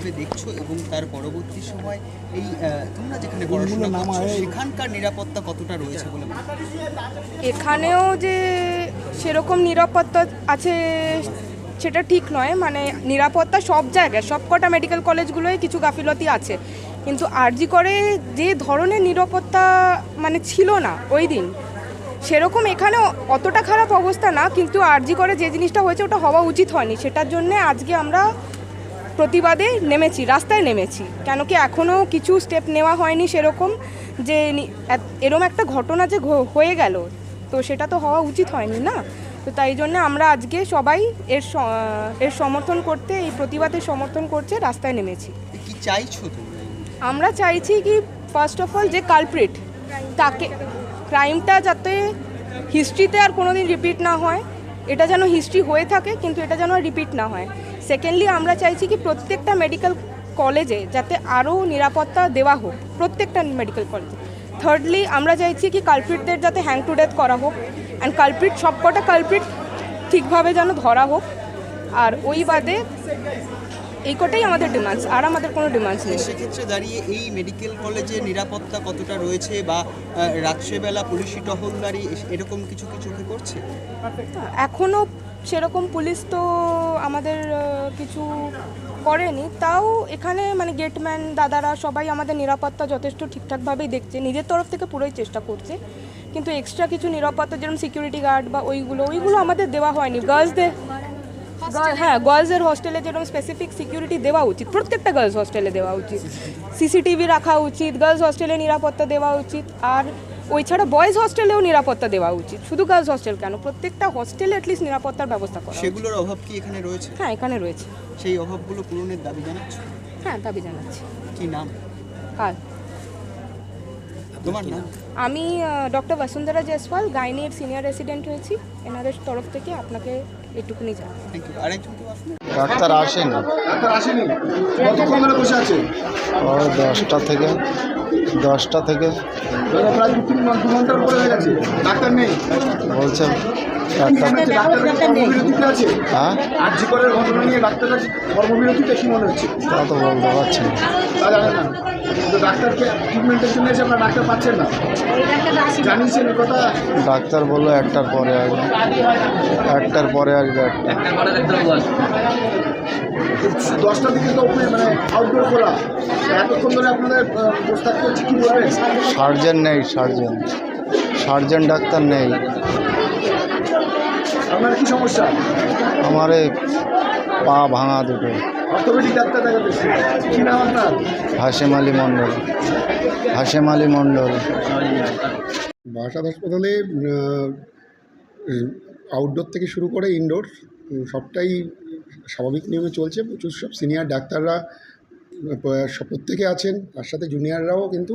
কীভাবে দেখছ এবং তার পরবর্তী সময় এই তোমরা যেখানে পড়াশোনা করছ সেখানকার নিরাপত্তা কতটা রয়েছে বলে এখানেও যে সেরকম নিরাপত্তা আছে সেটা ঠিক নয়। মানে নিরাপত্তা সব জায়গায় সব কটা মেডিকেল কলেজগুলোয় কিছু গাফিলতি আছে। কিন্তু আরজি করে যে ধরনের নিরাপত্তা মানে ছিল না ওই দিন সেরকম এখানে অতটা খারাপ অবস্থা না। কিন্তু আরজি করে যে জিনিসটা হয়েছে ওটা হওয়া উচিত হয়নি। সেটার জন্যে আজকে আমরা প্রতিবাদে নেমেছি রাস্তায় নেমেছি। কেন কি এখনও কিছু স্টেপ নেওয়া হয়নি সেরকম যে এরম একটা ঘটনা যে হয়ে গেল তো সেটা তো হওয়া উচিত হয়নি না? তো তাই জন্য আমরা আজকে সবাই এর এর সমর্থন করতে এই প্রতিবাদের সমর্থন করছে রাস্তায় নেমেছি। কি চাইছো আমরা চাইছি কি ফার্স্ট অফ অল যে কালপ্রিট তাকে ক্রাইমটা যাতে হিস্ট্রিতে আর কোনোদিন রিপিট না হয়। এটা যেন হিস্ট্রি হয়ে থাকে কিন্তু এটা যেন রিপিট না হয়। সেকেন্ডলি আমরা চাইছি কি প্রত্যেকটা মেডিকেল কলেজে যাতে আরও নিরাপত্তা দেওয়া হোক প্রত্যেকটা মেডিকেল কলেজে থার্ডলি আমরা চাইছি কি কালপ্রিটদের যাতে হ্যাং টু ডেথ করা হোক অ্যান্ড কালপ্রিট সবকটা কালপ্রিট ঠিকভাবে যেন ধরা হোক। আর ওই বাদে এই কটাই আমাদের ডিমান্ডস আর আমাদের কোনো ডিমান্ডস নেই। সেক্ষেত্রে দাঁড়িয়ে এই মেডিকেল কলেজে নিরাপত্তা কতটা রয়েছে বা রাত্রেবেলা পুলিশি টহলদারি এরকম কিছু কি করছে? এখনও সেরকম পুলিশ তো আমাদের কিছু করেনি। তাও এখানে মানে গেটম্যান, দাদারা সবাই আমাদের নিরাপত্তা যথেষ্ট ঠিকঠাকভাবেই দেখছে। নিজের তরফ থেকে পুরোই চেষ্টা করছে। কিন্তু এক্সট্রা কিছু নিরাপত্তা, যেরকম সিকিউরিটি গার্ড বা ওইগুলো ওইগুলো আমাদের দেওয়া হয়নি। গার্লসদের হ্যাঁ গার্লসের হোস্টেলে যেরকম স্পেসিফিক সিকিউরিটি দেওয়া উচিত, প্রত্যেকটা গার্লস হোস্টেলে দেওয়া উচিত। সিসিটিভি রাখা উচিত গার্লস হোস্টেলে নিরাপত্তা দেওয়া উচিত। আর ওই ছাড়া বয়েজ হোস্টেলেও নিরাপত্তা দেওয়া উচিত। শুধু গার্লস হোস্টেল কেন প্রত্যেকটা হোস্টেলে অ্যাটলিস্ট নিরাপত্তার ব্যবস্থা করা সেগুলোর অভাব কি এখানে রয়েছে? হ্যাঁ এখানে রয়েছে। সেই অভাবগুলো পূরণের দাবি জানাচ্ছ? হ্যাঁ দাবি জানাচ্ছি। কি নাম? কাল তোমার নাম? আমি ডক্টর বসুন্ধরা জয়সওয়াল গাইনির সিনিয়র রেসিডেন্ট হয়েছি। এনাদের তরফ থেকে আপনাকে এটুকুনি জানাই থ্যাংক ইউ আরেকজন কেউ ডাক্তার আসেনি। ডাক্তার আসেনি? কতক্ষণ ধরে বসে আছে? ওই দশটা থেকে। দশটা থেকে বলছেন প্রায় দু তিন দু ঘণ্টার উপরে হয়ে গেছে নেই। বলছে হ্যাঁ? আর জি করের ঘটনা নিয়ে ডাক্তার কর্মবিরতিতে কি মনে হচ্ছে? তা তো বলতে পারছি না। কিন্তু ডাক্তারকে ট্রিটমেন্টের জন্য এসে আপনার ডাক্তার পাচ্ছেন না। জানিয়েছেন কথা? ডাক্তার বলল একটার পরে আসবে। একটার পরে আসবে একটা। দশটা থেকে তো মানে আউটডোর খোলা। এতক্ষণ ধরে আপনাদের বসে থাকতে হচ্ছে কী বলবেন? সার্জেন নেই সার্জেন। সার্জেন ডাক্তার নেই। আপনার কি সমস্যা? আমার পা ভাঙা দুটো। অর্থোপেডিক ডাক্তার দেখাতে এসেছে। কি নাম আপনার? হাসেম আলী মণ্ডল। হাসেম আলী মণ্ডল। বারাসাত হাসপাতালে আউটডোর থেকে শুরু করে ইনডোর সবটাই স্বাভাবিক নিয়মে চলছে। প্রচুর সব সিনিয়র ডাক্তাররা সব প্রত্যেকে আছেন। তার সাথে জুনিয়ররাও কিন্তু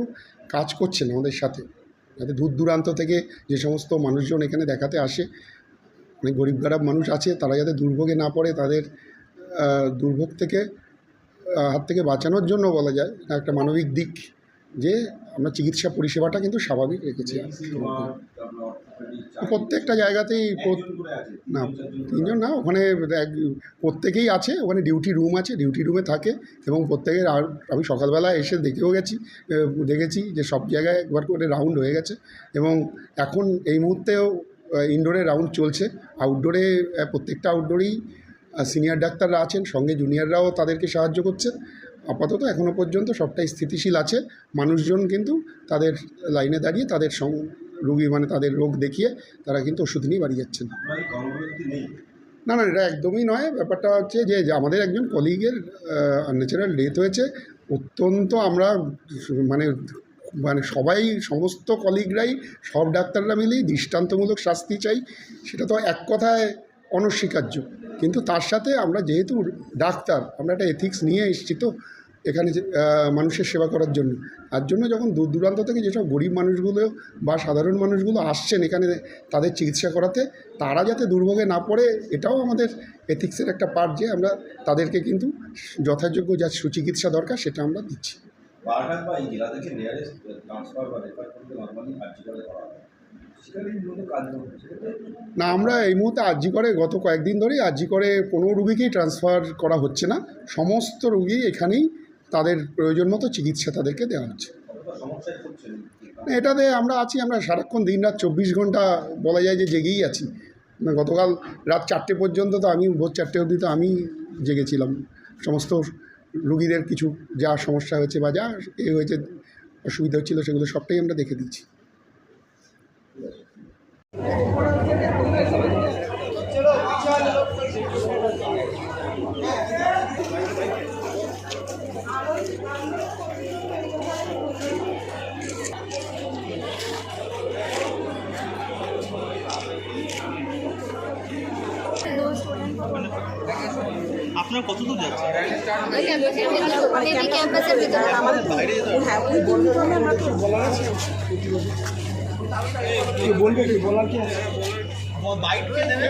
কাজ করছেন আমাদের সাথে। যাতে দূর দূরান্ত থেকে যে সমস্ত মানুষজন এখানে দেখাতে আসে অনেক গরিব গরিব মানুষ আছে তারা যাতে দুর্ভোগে না পড়ে তাদের দুর্ভোগ থেকে হাত থেকে বাঁচানোর জন্য বলা যায় একটা মানবিক দিক যে আমরা চিকিৎসা পরিষেবাটা কিন্তু স্বাভাবিক রেখেছি। প্রত্যেকটা জায়গাতেই না তিনজন না ওখানে এক প্রত্যেকেই আছে ওখানে ডিউটি রুম আছে ডিউটি রুমে থাকে এবং প্রত্যেকের আর আমি সকালবেলা এসে দেখেও গেছি দেখেছি যে সব জায়গায় একবার করে রাউন্ড হয়ে গেছে এবং এখন এই মুহূর্তেও ইনডোরে রাউন্ড চলছে আউটডোরে প্রত্যেকটা আউটডোরেই সিনিয়র ডাক্তাররা আছেন, সঙ্গে জুনিয়ররাও তাদেরকে সাহায্য করছে আপাতত এখনও পর্যন্ত সবটাই স্থিতিশীল আছে। মানুষজন কিন্তু তাদের লাইনে দাঁড়িয়ে তাদের রুগী মানে তাদের রোগ দেখিয়ে তারা কিন্তু ওষুধ নিয়ে বাড়ি যাচ্ছেন। না না, এটা একদমই নয়। ব্যাপারটা হচ্ছে যে আমাদের একজন কলিগের আনন্যাচারাল ডেথ হয়েছে। অত্যন্ত আমরা মানে মানে সবাই, সমস্ত কলিগরাই, সব ডাক্তাররা মিলেই দৃষ্টান্তমূলক শাস্তি চাই। সেটা তো এক কথায় অনস্বীকার্য। কিন্তু তার সাথে আমরা যেহেতু ডাক্তার, আমরা একটা এথিক্স নিয়ে এসেছি তো এখানে মানুষের সেবা করার জন্য। তার জন্য যখন দূর দূরান্ত থেকে যেসব গরিব মানুষগুলো বা সাধারণ মানুষগুলো আসছেন এখানে তাদের চিকিৎসা করাতে, তারা যাতে দুর্ভোগে না পড়ে, এটাও আমাদের এথিক্সের একটা পার্ট যে আমরা তাদেরকে কিন্তু যথাযোগ্য যা সুচিকিৎসা দরকার সেটা আমরা দিচ্ছি। না, আমরা এই মুহূর্তে আর্জি করে গত কয়েকদিন ধরেই আর্জি করে কোনো রুগীকেই ট্রান্সফার করা হচ্ছে না। সমস্ত রুগী এখানেই তাদের প্রয়োজন মতো চিকিৎসা তাদেরকে দেওয়া হচ্ছে। এটাতে আমরা আছি, আমরা সারাক্ষণ দিন রাত চব্বিশ ঘণ্টা বলা যায় যে জেগেই আছি। গতকাল রাত চারটে পর্যন্ত তো আমি, ভোর চারটে অবধি তো আমি জেগেছিলাম। সমস্ত রুগীদের কিছু যা সমস্যা হয়েছে বা যা এ হয়েছে, অসুবিধা হচ্ছিল সেগুলো সবটাই আমরা দেখে দিচ্ছি আপনার কত দূর যাচ্ছে ক্যাম্পাসের ভিতরে। বাইক কে দেবে।